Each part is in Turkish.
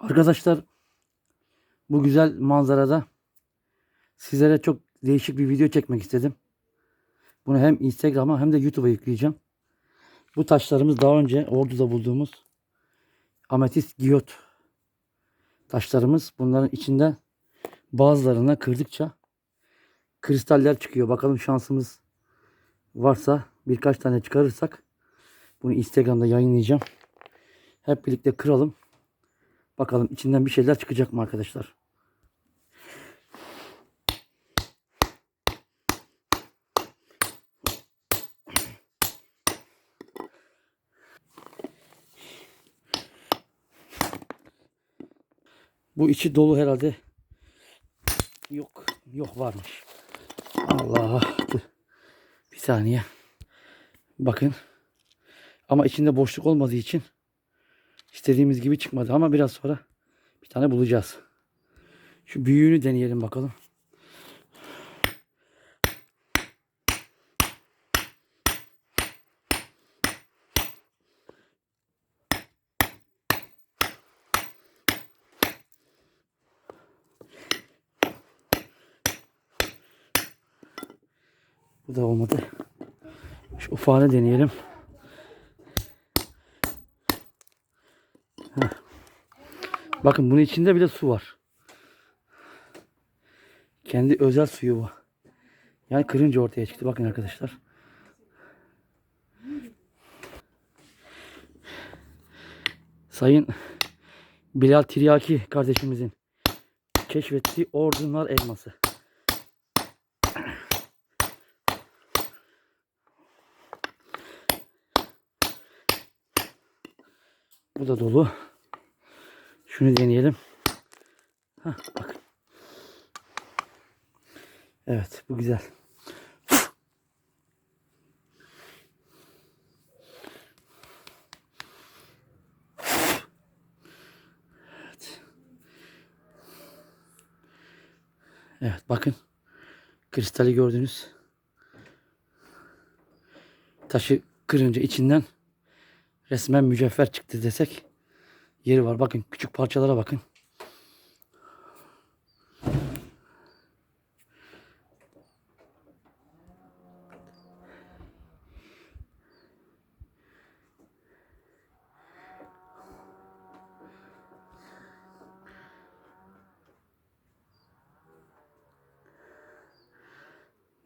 Arkadaşlar bu güzel manzarada sizlere çok değişik bir video çekmek istedim. Bunu hem Instagram'a hem de YouTube'a yükleyeceğim. Bu taşlarımız daha önce Ordu'da bulduğumuz ametist giyot taşlarımız. Bunların içinde bazılarına kırdıkça kristaller çıkıyor. Bakalım şansımız varsa birkaç tane çıkarırsak bunu Instagram'da yayınlayacağım. Hep birlikte kıralım. Bakalım içinden bir şeyler çıkacak mı arkadaşlar? Bu içi dolu herhalde. Yok. Yok varmış. Allah. Bir saniye. Bakın. Ama içinde boşluk olmadığı için istediğimiz gibi çıkmadı. Ama biraz sonra bir tane bulacağız. Şu büyüğünü deneyelim bakalım. Bu da olmadı. Şu ufağını deneyelim. Bakın bunun içinde bile su var. Kendi özel suyu bu. Yani kırınca ortaya çıktı. Bakın arkadaşlar. Sayın Bilal Tiryaki kardeşimizin keşfettiği orijinal elması. Bu da dolu. Şunu deneyelim. Hah, bak. Evet bu güzel. Evet. Evet bakın. Kristali gördünüz. Taşı kırınca içinden resmen mücevher çıktı desek yeri var. Bakın küçük parçalara bakın.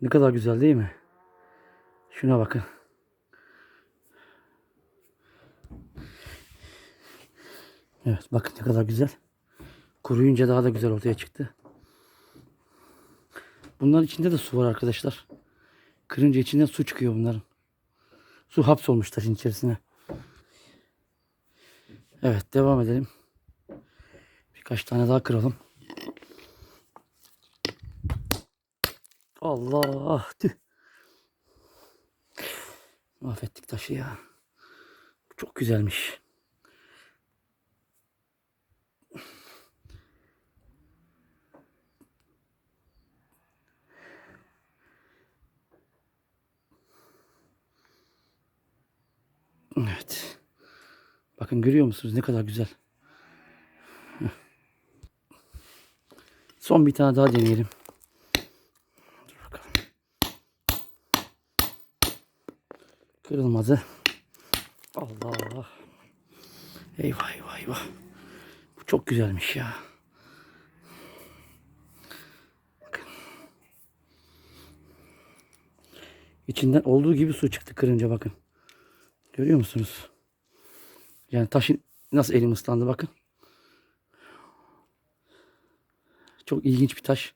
Ne kadar güzel değil mi? Şuna bakın. Evet bakın ne kadar güzel. Kuruyunca daha da güzel ortaya çıktı. Bunların içinde de su var arkadaşlar. Kırınca içinden su çıkıyor bunların. Su hapsolmuş taşın içerisine. Evet devam edelim. Birkaç tane daha kıralım. Allah. Mahvettik taşı ya. Çok güzelmiş. Evet. Bakın görüyor musunuz ne kadar güzel. Son bir tane daha deneyelim. Dur bakalım. Kırılmadı. Allah. Eyvah eyvah eyvah. Bu çok güzelmiş ya. Bakın. İçinden olduğu gibi su çıktı kırınca bakın. Görüyor musunuz? Yani taşın nasıl elim ıslandı bakın. Çok ilginç bir taş.